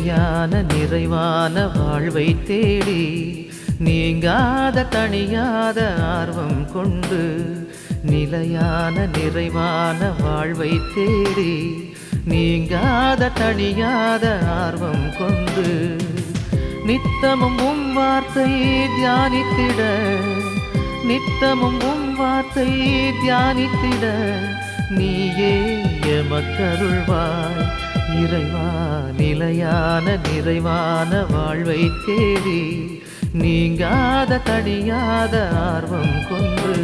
நிலையான நிறைவான வாழ்வை தேடி நீங்காத தனியாத ஆர்வம் கொண்டு நிலையான நிறைவான வாழ்வை தேடி நீங்காத தனியாத ஆர்வம் கொண்டு நித்தமும் உம் வார்த்தை தியானித்திட நித்தமும் உம் வார்த்தை தியானித்திட நீயே எமக்கருள்வாய் இறைவா. நிலையான நிறைவான வாழ்வை தேடி நீங்காத தணியாத ஆர்வம் கொண்டு